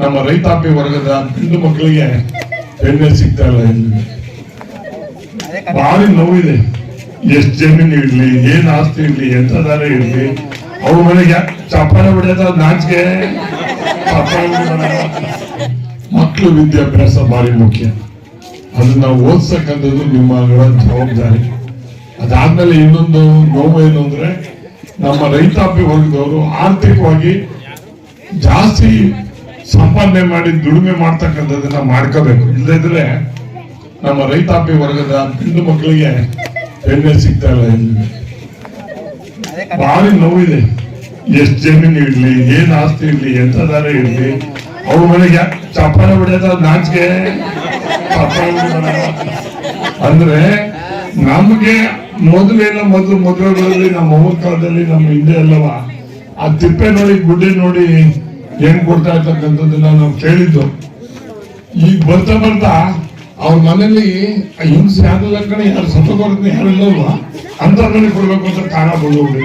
ನಮ್ಮ ರೈತಾಪಿ ವರ್ಗದ ಹೆಣ್ಣು ಮಕ್ಕಳಿಗೆ ಹೆಣ್ಣೆ ಸಿಗ್ತಾ ಇಲ್ಲ. ಭಾರಿ ನೋವಿದೆ. ಎಷ್ಟು ಜಮೀನು ಇರ್ಲಿ, ಏನ್ ಆಸ್ತಿ ಇರ್ಲಿ ಎಂತದಾರ ಇರ್ಲಿ, ಅವ್ರ ಮನೆಗೆ ಚಪ್ಪಾಳೆ ಬಿಡದ ನಾಚಿಕೆ. ಮಕ್ಕಳು ವಿದ್ಯಾಭ್ಯಾಸ ಭಾರಿ ಮುಖ್ಯ. ಅದನ್ನ ಓದ್ಸಕ್ಕಂಥದ್ದು ನಿಮ್ಮಗಳ ಜವಾಬ್ದಾರಿ. ಅದಾದ್ಮೇಲೆ ಇನ್ನೊಂದು ನೋವು ಏನು ಅಂದ್ರೆ, ನಮ್ಮ ರೈತಾಪಿ ವರ್ಗದವರು ಆರ್ಥಿಕವಾಗಿ ಜಾಸ್ತಿ ಸಂಪಾದನೆ ಮಾಡಿ ದುಡಿಮೆ ಮಾಡ್ತಕ್ಕಂಥದ್ದನ್ನ ಮಾಡ್ಕೋಬೇಕು. ಇಲ್ಲದಿದ್ರೆ ನಮ್ಮ ರೈತಾಪಿ ವರ್ಗದ ಹೆಣ್ಣು ಮಕ್ಕಳಿಗೆ ಹೆಣ್ಣೆ ಸಿಗ್ತಾ ಇಲ್ಲ. ಇಲ್ಲಿ ಭಾರಿ ನೋವಿದೆ. ಎಷ್ಟು ಜಮೀನು ಇರ್ಲಿ, ಏನ್ ಆಸ್ತಿ ಇರ್ಲಿ ಎಂತದಾರ ಇರ್ಲಿ. ಅವ್ರ ಮನೆಗೆ ಚಪ್ಪಾಳೆ ಹೊಡೆಯೋದ ನಾಚಿಕೆ. ಅಂದ್ರೆ ನಮ್ಗೆ ಮೊದಲೇನ ಮೊದಲು ಮದುವೆಗಳಲ್ಲಿ ನಮ್ಮ ಅವ್ರ ಕಾಲದಲ್ಲಿ ನಮ್ಮ ಹಿಂದೆ ಅಲ್ಲವಾ, ಆ ತಿಪ್ಪೆ ನೋಡಿ ಗುಡ್ಡೆ ನೋಡಿ ಹೆಂಗ್ ಕೊಡ್ತಾ ಇರ್ತಕ್ಕಂಥದ್ದನ್ನ ನಾವು ಕೇಳಿದ್ದು. ಈಗ ಬರ್ತಾ ಬರ್ತಾ ಅವ್ರ ಮನೇಲಿ ಹಿಂಸೆ ಆದ ಕಡೆ ಯಾರು ಸತ್ತೋಗೋರ್ನ ಯಾರು ಇಲ್ಲಲ್ವಾ? ಅಂತರ್ಗಳಿಗೆ ಕೊಡ್ಬೇಕು ಅಂತ ಕಾರಣ ಬಂದೋಗ್ರಿ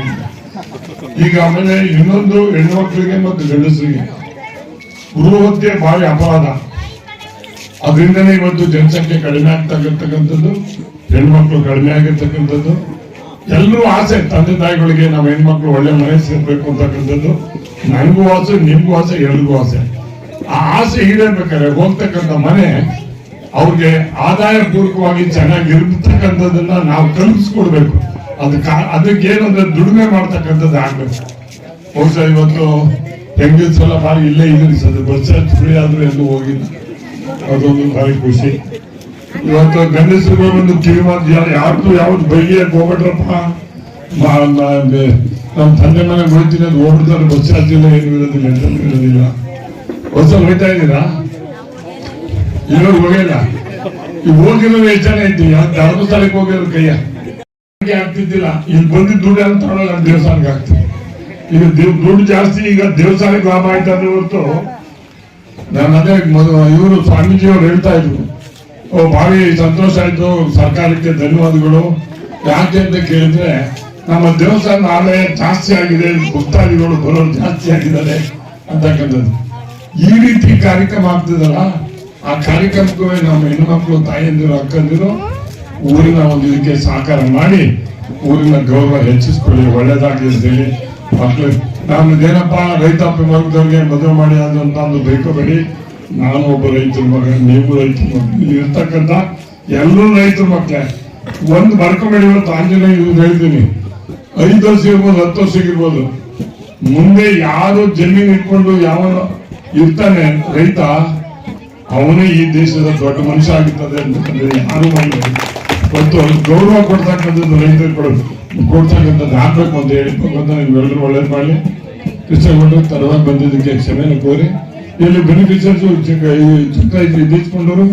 ಈಗ ಆಮೇಲೆ ಇನ್ನೊಂದು ಹೆಣ್ಮಕ್ಳಿಗೆ ಮತ್ತು ಗಂಡಸರಿಗೆ ಗೃಹತ್ಯೆ ಭಾರಿ ಅಪರಾಧ. ಅದರಿಂದನೇ ಇವತ್ತು ಜನಸಂಖ್ಯೆ ಕಡಿಮೆ ಆಗ್ತಕ್ಕಂಥದ್ದು ಹೆಣ್ಮಕ್ಳು ಕಡಿಮೆ ಆಗಿರ್ತಕ್ಕಂಥದ್ದು. ಎಲ್ಲರೂ ಆಸೆ, ತಂದೆ ತಾಯಿಗಳಿಗೆ ನಾವು ಹೆಣ್ಮಕ್ಳು ಒಳ್ಳೆ ಮನೆ ಸೇರ್ಬೇಕು ಅಂತಕ್ಕಂಥದ್ದು. ನನಗೂ ಆಸೆ, ನಿಮ್ಗೂ ಆಸೆ, ಎಲ್ರಿಗೂ ಆಸೆ. ಆ ಆಸೆ ಈಡೇರ್ಬೇಕಾದ್ರೆ ಹೋಗ್ತಕ್ಕಂಥ ಮನೆ ಅವ್ರಿಗೆ ಆದಾಯ ಪೂರ್ವಕವಾಗಿ ಚೆನ್ನಾಗಿ ಇರ್ತಕ್ಕಂಥದ್ದನ್ನ ನಾವು ಕಲ್ಪಿಸ್ಕೊಡ್ಬೇಕು. ಅದು ಅದಕ್ಕೆ ಏನಂದ್ರೆ ದುಡಿಮೆ ಮಾಡ್ತಕ್ಕಂಥದ್ದು ಆಗ್ಬೇಕು. ಬಹುಶಃ ಇವತ್ತು ಹೆಂಗಸೆಲ್ಲ ಬಾರಿ ಇಲ್ಲೇ ಇದ್ರಿ ಸರ್ ಬಸ್ ಫ್ರೀ ಆದ್ರೂ ಎಲ್ಲೂ ಹೋಗಿಲ್ಲ. ಅದೊಂದು ಭಾರಿ ಖುಷಿ. ಇವತ್ತು ಗಂಡಸರು ಒಂದು ಯಾರು ಯಾರ್ದು ಯಾವ್ದು ಬೈಯಕ್ ಹೋಗ್ಬಿಟ್ರಪ್ಪ? ನಮ್ಮ ತಂದೆ ಮನೆ ಹೋಗ್ತೀನಿ ಅದು ಹೋಗ್ಬಿಡ್ತಾರೆ. ಬಸ್ ಚಾರ್ಜ್ ಏನು ಇರೋದಿಲ್ಲ ಇರೋದಿಲ್ಲ. ಬಸ್ಸಲ್ಲಿ ಹೋಗ್ತಾ ಇದ್ದೀರಾ? ಇರೋದು ಹೋಗಿಲ್ಲ ಈಗ ಹೋಗಿರೋರು ಎಷ್ಟು ಜನ ಐತಿ. ಧರ್ಮಸ್ಥಳಕ್ಕೆ ಹೋಗಿರೋ ಕೈಯ. ಆಗ್ತಿದ್ದಿಲ್ಲ. ಇಲ್ಲಿ ಬಂದಿದ್ದ ದುಡ್ಡು ಅಂತ ತಗೊಳಲ್ಲ, ದೇವಸ್ಥಾನಕ್ಕೆ ಆಗ್ತದೆ ಈಗ ದೇವ್, ದುಡ್ಡು ಜಾಸ್ತಿ, ಈಗ ದೇವಸ್ಥಾನಕ್ಕೆ ಲಾಭ ಆಯ್ತಾ ಹೊರತು ನಾನು ಅದೇ ಇವರು ಸ್ವಾಮೀಜಿ ಅವ್ರು ಹೇಳ್ತಾ ಇದ್ರು. ಭಾರಿ ಸಂತೋಷ ಆಯ್ತು ಸರ್ಕಾರಕ್ಕೆ ಧನ್ಯವಾದಗಳು. ಯಾಕೆ ಅಂತ ಕೇಳಿದ್ರೆ, ನಮ್ಮ ದೇವಸ್ಥಾನ ಆದಾಯ ಜಾಸ್ತಿ ಆಗಿದೆ, ಭಕ್ತಾದಿಗಳು ಬರೋರು ಜಾಸ್ತಿ ಆಗಿದ್ದಾರೆ ಅಂತಕ್ಕಂಥದ್ದು ಈ ರೀತಿ ಕಾರ್ಯಕ್ರಮ ಆಗ್ತಿದಲ್ಲ, ಆ ಕಾರ್ಯಕ್ರಮಕ್ಕೂ ನಮ್ಮ ಹೆಣ್ಮಕ್ಳು ತಾಯಿಯಂದಿರು, ಅಕ್ಕಂದಿರು ಊರಿನ ಒಂದು ಇದಕ್ಕೆ ಸಹಕಾರ ಮಾಡಿ, ಊರಿನ ಗೌರವ ಹೆಚ್ಚಿಸ್ಕೊಳ್ಳಿ, ಒಳ್ಳೇದಾಗಲಿ ಅಂತೇಳಿ ಮಕ್ಳು ನಾನು ಏನಪ್ಪ ರೈತಾಪಿ ವರ್ಗದವ್ರಿಗೆ ಮದುವೆ ಮಾಡಿ ಅಂತ ಒಂದು ಬೈಕೋಬೇಡಿ ನಾನು ಒಬ್ಬ ರೈತರ ಮಗ, ನೀವು ರೈತರ ಮಗ. ಇರ್ತಕ್ಕಂಥ ಎಲ್ಲರೂ ರೈತರ ಮಕ್ಕಳೇ. ಒಂದು ಬರ್ಕೋಬೇಡಿ ಇವತ್ತು ಆಂಜನೇಯ ಹೇಳ್ತೀನಿ. ಐದು ವರ್ಷ ಇರ್ಬೋದು, ಹತ್ತು ವರ್ಷ ಇರ್ಬೋದು. ಮುಂದೆ ಯಾರು ಜಮೀನು ಇಟ್ಕೊಂಡು ಯಾವ ಇರ್ತಾನೆ ರೈತ, ಅವನೇ ಈ ದೇಶದ ದೊಡ್ಡ ಮನುಷ್ಯ ಆಗುತ್ತದೆ ಅಂತಂದ್ರೆ ಯಾರು ಮತ್ತು ಗೌರವ ಕೊಡ್ತಕ್ಕಂಥದ್ದು ರೈತರಿಗೆ ಕೊಡ ಕೊಡ್ತಕ್ಕಂಥದ್ದು ಆಗ್ಬೇಕು ಅಂತ ಹೇಳಿ. ಭಗವಂತ ನಿಮ್ಗೆಲ್ಲರೂ ಒಳ್ಳೇದು ಮಾಡಲಿ. ಕೃಷ್ಣಗೊಂಡು ತಡವಾಗಿ ಬಂದಿದ್ದಕ್ಕೆ ಕ್ಷಮೆನ ಕೋರಿ. ಇಲ್ಲಿ ಬೆನಿಫಿಷರ್ಸ್ ಚಿಕ್ಕ ಚಿಕ್ಕ ಇದ್ದಿಸ್ಕೊಂಡವರು